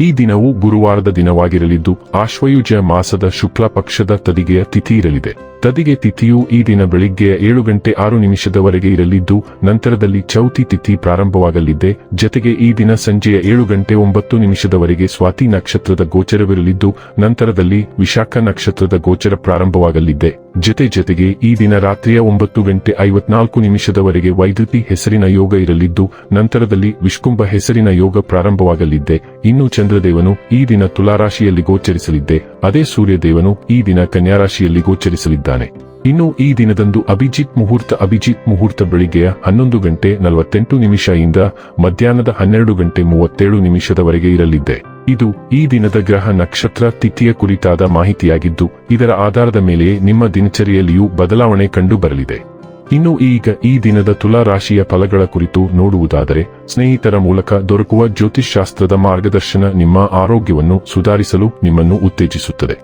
ಈ ದಿನವು ಗುರುವಾರದ ದಿನವಾಗಿರಲಿದ್ದು, ಆಶ್ವಯುಜ ಮಾಸದ ಶುಕ್ಲ ಪಕ್ಷದ ತದಿಗೆಯ ತಿಥಿ ಇರಲಿದೆ. ತದಿಗೆ ತಿಥಿಯು ಈ ದಿನ ಬೆಳಿಗ್ಗೆ ಏಳು ಗಂಟೆ ಆರು ನಿಮಿಷದವರೆಗೆ ಇರಲಿದ್ದು, ನಂತರದಲ್ಲಿ ಚೌತಿ ತಿಥಿ ಪ್ರಾರಂಭವಾಗಲಿದೆ. ಜತೆಗೆ ಈ ದಿನ ಸಂಜೆಯ ಏಳು ಗಂಟೆ ಒಂಬತ್ತು ನಿಮಿಷದವರೆಗೆ ಸ್ವಾತಿ ನಕ್ಷತ್ರದ ಗೋಚರವಿರಲಿದ್ದು, ನಂತರದಲ್ಲಿ ವಿಶಾಖ ನಕ್ಷತ್ರದ ಗೋಚರ ಪ್ರಾರಂಭವಾಗಲಿದೆ. ಜೊತೆ ಜೊತೆಗೆ ಈ ದಿನ ರಾತ್ರಿಯ ಒಂಬತ್ತು ಗಂಟೆ ಐವತ್ನಾಲ್ಕು ನಿಮಿಷದವರೆಗೆ ವೈದ್ಯುತಿ ಹೆಸರಿನ ಯೋಗ ಇರಲಿದ್ದು, ನಂತರದಲ್ಲಿ ವಿಷ್ಕುಂಭ ಹೆಸರಿನ ಯೋಗ ಪ್ರಾರಂಭವಾಗಲಿದ್ದೆ. ಇನ್ನು ಚಂದ್ರದೇವನು ಈ ದಿನ ತುಲಾರಾಶಿಯಲ್ಲಿ ಗೋಚರಿಸಲಿದ್ದೆ. ಅದೇ ಸೂರ್ಯದೇವನು ಈ ದಿನ ಕನ್ಯಾರಾಶಿಯಲ್ಲಿ ಗೋಚರಿಸಲಿದ್ದಾನೆ. ಇನ್ನು ಈ ದಿನದಂದು ಅಭಿಜಿತ್ ಮುಹೂರ್ತ ಅಭಿಜಿತ್ ಮುಹೂರ್ತ ಬೆಳಿಗ್ಗೆಯ ಹನ್ನೊಂದು ಗಂಟೆ ನಲವತ್ತೆಂಟು ನಿಮಿಷ ಇಂದ ಮಧ್ಯಾಹ್ನದ ಹನ್ನೆರಡು ಗಂಟೆ ಮೂವತ್ತೇಳು ನಿಮಿಷದವರೆಗೆ ಇರಲಿದೆ ಇದು ಈ ದಿನದ ಗ್ರಹ ನಕ್ಷತ್ರ ತಿಥಿಯ ಕುರಿತಾದ ಮಾಹಿತಿಯಾಗಿದ್ದು, ಇದರ ಆಧಾರದ ಮೇಲೆಯೇ ನಿಮ್ಮ ದಿನಚರಿಯಲ್ಲಿಯೂ ಬದಲಾವಣೆ ಕಂಡು ಬರಲಿದೆ ಇನ್ನು ಈಗ ಈ ದಿನದ ತುಲಾ ರಾಶಿಯ ಫಲಗಳ ಕುರಿತು ನೋಡುವುದಾದರೆ, ಸ್ನೇಹಿತರ ಮೂಲಕ ದೊರಕುವ ಜ್ಯೋತಿಷ್ಶಾಸ್ತ್ರದ ಮಾರ್ಗದರ್ಶನ ನಿಮ್ಮ ಆರೋಗ್ಯವನ್ನು ಸುಧಾರಿಸಲು ನಿಮ್ಮನ್ನು ಉತ್ತೇಜಿಸುತ್ತದೆ.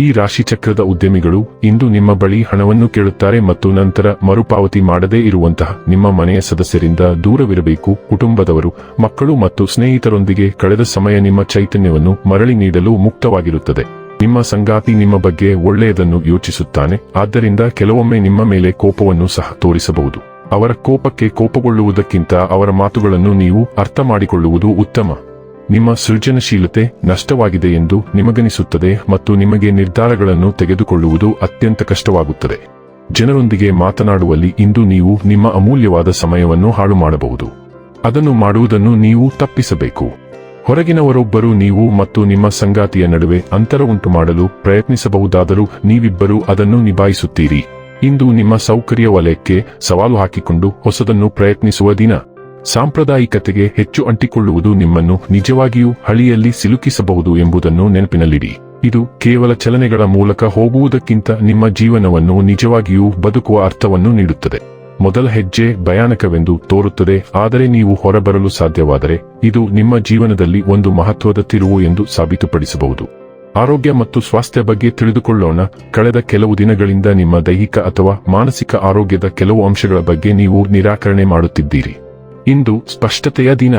ಈ ರಾಶಿಚಕ್ರದ ಉದ್ಯಮಿಗಳು ಇಂದು ನಿಮ್ಮ ಬಳಿ ಹಣವನ್ನು ಕೇಳುತ್ತಾರೆ ಮತ್ತು ನಂತರ ಮರುಪಾವತಿ ಮಾಡದೇ ಇರುವಂತಹ ನಿಮ್ಮ ಮನೆಯ ಸದಸ್ಯರಿಂದ ದೂರವಿರಬೇಕು, ಕುಟುಂಬದವರು, ಮಕ್ಕಳು ಮತ್ತು ಸ್ನೇಹಿತರೊಂದಿಗೆ ಕಳೆದ ಸಮಯ ನಿಮ್ಮ ಚೈತನ್ಯವನ್ನು ಮರಳಿ ನೀಡಲು ಮುಕ್ತವಾಗಿರುತ್ತದೆ. ನಿಮ್ಮ ಸಂಗಾತಿ ನಿಮ್ಮ ಬಗ್ಗೆ ಒಳ್ಳೆಯದನ್ನು ಯೋಚಿಸುತ್ತಾನೆ, ಆದ್ದರಿಂದ ಕೆಲವೊಮ್ಮೆ ನಿಮ್ಮ ಮೇಲೆ ಕೋಪವನ್ನು ಸಹ ತೋರಿಸಬಹುದು. ಅವರ ಕೋಪಕ್ಕೆ ಕೋಪಗೊಳ್ಳುವುದಕ್ಕಿಂತ ಅವರ ಮಾತುಗಳನ್ನು ನೀವು ಅರ್ಥ ಮಾಡಿಕೊಳ್ಳುವುದು ಉತ್ತಮ. ನಿಮ್ಮ ಸೃಜನಶೀಲತೆ ನಷ್ಟವಾಗಿದೆ ಎಂದು ನಿಮಗನಿಸುತ್ತದೆ ಮತ್ತು ನಿಮಗೆ ನಿರ್ಧಾರಗಳನ್ನು ತೆಗೆದುಕೊಳ್ಳುವುದು ಅತ್ಯಂತ ಕಷ್ಟವಾಗುತ್ತದೆ. ಜನರೊಂದಿಗೆ ಮಾತನಾಡುವಲ್ಲಿ ಇಂದು ನೀವು ನಿಮ್ಮ ಅಮೂಲ್ಯವಾದ ಸಮಯವನ್ನು ಹಾಳು ಮಾಡಬಹುದು ಅದನ್ನು ಮಾಡುವುದನ್ನು ನೀವು ತಪ್ಪಿಸಬೇಕು. ಹೊರಗಿನವರೊಬ್ಬರು ನೀವು ಮತ್ತು ನಿಮ್ಮ ಸಂಗಾತಿಯ ನಡುವೆ ಅಂತರ ಉಂಟು ಮಾಡಲು ಪ್ರಯತ್ನಿಸಬಹುದಾದರೂ ನೀವಿಬ್ಬರೂ ಅದನ್ನು ನಿಭಾಯಿಸುತ್ತೀರಿ. ಇಂದು ನಿಮ್ಮ ಸೌಕರ್ಯ ವಲಯಕ್ಕೆ ಸವಾಲು ಹಾಕಿಕೊಂಡು ಹೊಸದನ್ನು ಪ್ರಯತ್ನಿಸುವ ದಿನ. ಸಾಂಪ್ರದಾಯಿಕತೆಗೆ ಹೆಚ್ಚು ಅಂಟಿಕೊಳ್ಳುವುದು ನಿಮ್ಮನ್ನು ನಿಜವಾಗಿಯೂ ಹಳಿಯಲ್ಲಿ ಸಿಲುಕಿಸಬಹುದು ಎಂಬುದನ್ನು ನೆನಪಿನಲ್ಲಿಡಿ. ಇದು ಕೇವಲ ಚಲನೆಗಳ ಮೂಲಕ ಹೋಗುವುದಕ್ಕಿಂತ ನಿಮ್ಮ ಜೀವನವನ್ನು ನಿಜವಾಗಿಯೂ ಬದುಕುವ ಅರ್ಥವನ್ನು ನೀಡುತ್ತದೆ. ಮೊದಲ ಹೆಜ್ಜೆ ಭಯಾನಕವೆಂದು ತೋರುತ್ತದೆ, ಆದರೆ ನೀವು ಹೊರಬರಲು ಸಾಧ್ಯವಾದರೆ ಇದು ನಿಮ್ಮ ಜೀವನದಲ್ಲಿ ಒಂದು ಮಹತ್ವದ ತಿರುವು ಎಂದು ಸಾಬೀತುಪಡಿಸಬಹುದು. ಆರೋಗ್ಯ ಮತ್ತು ಸ್ವಾಸ್ಥ್ಯ ಬಗ್ಗೆ ತಿಳಿದುಕೊಳ್ಳೋಣ. ಕಳೆದ ಕೆಲವು ದಿನಗಳಿಂದ ನಿಮ್ಮ ದೈಹಿಕ ಅಥವಾ ಮಾನಸಿಕ ಆರೋಗ್ಯದ ಕೆಲವು ಅಂಶಗಳ ಬಗ್ಗೆ ನೀವು ನಿರಾಕರಣೆ ಮಾಡುತ್ತಿದ್ದೀರಿ. ಇಂದು ಸ್ಪಷ್ಟತೆಯ ದಿನ.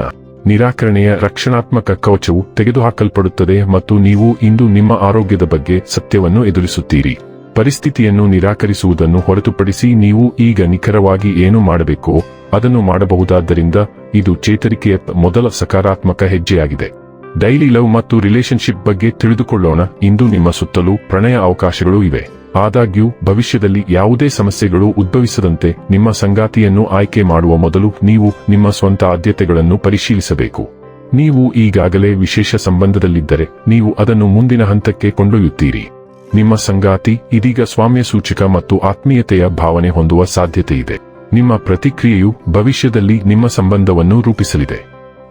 ನಿರಾಕರಣೆಯ ರಕ್ಷಣಾತ್ಮಕ ಕವಚವು ತೆಗೆದುಹಾಕಲ್ಪಡುತ್ತದೆ ಮತ್ತು ನೀವು ಇಂದು ನಿಮ್ಮ ಆರೋಗ್ಯದ ಬಗ್ಗೆ ಸತ್ಯವನ್ನು ಎದುರಿಸುತ್ತೀರಿ. ಪರಿಸ್ಥಿತಿಯನ್ನು ನಿರಾಕರಿಸುವುದನ್ನು ಹೊರತುಪಡಿಸಿ ನೀವು ಈಗ ನಿಖರವಾಗಿ ಏನು ಮಾಡಬೇಕೋ ಅದನ್ನು ಮಾಡಬಹುದಾದ್ದರಿಂದ ಇದು ಚೇತರಿಕೆಯ ಮೊದಲ ಸಕಾರಾತ್ಮಕ ಹೆಜ್ಜೆಯಾಗಿದೆ. ಡೈಲಿ ಲವ್ ಮತ್ತು ರಿಲೇಶನ್ಶಿಪ್ ಬಗ್ಗೆ ತಿಳಿದುಕೊಳ್ಳೋಣ. ಇಂದು ನಿಮ್ಮ ಸುತ್ತಲೂ ಪ್ರಣಯ ಅವಕಾಶಗಳು ಇವೆ. ಆದಾಗ್ಯೂ, ಭವಿಷ್ಯದಲ್ಲಿ ಯಾವುದೇ ಸಮಸ್ಯೆಗಳು ಉದ್ಭವಿಸದಂತೆ ನಿಮ್ಮ ಸಂಗಾತಿಯನ್ನು ಆಯ್ಕೆ ಮಾಡುವ ಮೊದಲು ನೀವು ನಿಮ್ಮ ಸ್ವಂತ ಆದ್ಯತೆಗಳನ್ನು ಪರಿಶೀಲಿಸಬೇಕು. ನೀವು ಈಗಾಗಲೇ ವಿಶೇಷ ಸಂಬಂಧದಲ್ಲಿದ್ದರೆ, ನೀವು ಅದನ್ನು ಮುಂದಿನ ಹಂತಕ್ಕೆ ಕೊಂಡೊಯ್ಯುತ್ತೀರಿ. ನಿಮ್ಮ ಸಂಗಾತಿ ಇದೀಗ ಸ್ವಾಮ್ಯ ಸೂಚಕ ಮತ್ತು ಆತ್ಮೀಯತೆಯ ಭಾವನೆ ಹೊಂದುವ ಸಾಧ್ಯತೆಯಿದೆ. ನಿಮ್ಮ ಪ್ರತಿಕ್ರಿಯೆಯು ಭವಿಷ್ಯದಲ್ಲಿ ನಿಮ್ಮ ಸಂಬಂಧವನ್ನು ರೂಪಿಸಲಿದೆ.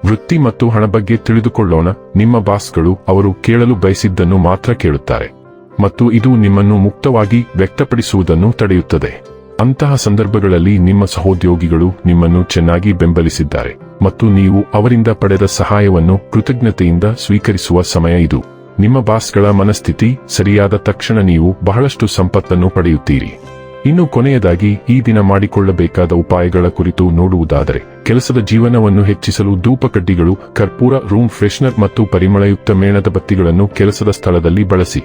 ವೃತ್ತಿ ಮತ್ತು ಹಣ ಬಗ್ಗೆ ತಿಳಿದುಕೊಳ್ಳೋಣ, ನಿಮ್ಮ ಬಾಸ್ಗಳು ಅವರು ಕೇಳಲು ಬಯಸಿದ್ದನ್ನು ಮಾತ್ರ ಕೇಳುತ್ತಾರೆ. ಮತ್ತು ಇದು ನಿಮ್ಮನ್ನು ಮುಕ್ತವಾಗಿ ವ್ಯಕ್ತಪಡಿಸುವುದನ್ನು ತಡೆಯುತ್ತದೆ. ಅಂತಹ ಸಂದರ್ಭಗಳಲ್ಲಿ ನಿಮ್ಮ ಸಹೋದ್ಯೋಗಿಗಳು ನಿಮ್ಮನ್ನು ಚೆನ್ನಾಗಿ ಬೆಂಬಲಿಸಿದ್ದಾರೆ ಮತ್ತು ನೀವು ಅವರಿಂದ ಪಡೆದ ಸಹಾಯವನ್ನು ಕೃತಜ್ಞತೆಯಿಂದ ಸ್ವೀಕರಿಸುವ ಸಮಯ ಇದು. ನಿಮ್ಮ ಬಾಸ್ಗಳ ಮನಸ್ಥಿತಿ ಸರಿಯಾದ ತಕ್ಷಣ ನೀವು ಬಹಳಷ್ಟು ಸಂಪತ್ತನ್ನು ಪಡೆಯುತ್ತೀರಿ. ಇನ್ನು ಕೊನೆಯದಾಗಿ, ಈ ದಿನ ಮಾಡಿಕೊಳ್ಳಬೇಕಾದ ಉಪಾಯಗಳ ಕುರಿತು ನೋಡುವುದಾದರೆ, ಕೆಲಸದ ಜೀವನವನ್ನು ಹೆಚ್ಚಿಸಲು ಧೂಪಕಡ್ಡಿಗಳು, ಕರ್ಪೂರ, ರೂಮ್ ಫ್ರೆಶ್ನರ್ ಮತ್ತು ಪರಿಮಳಯುಕ್ತ ಮೇಣದ ಬತ್ತಿಗಳನ್ನು ಕೆಲಸದ ಸ್ಥಳದಲ್ಲಿ ಬಳಸಿ.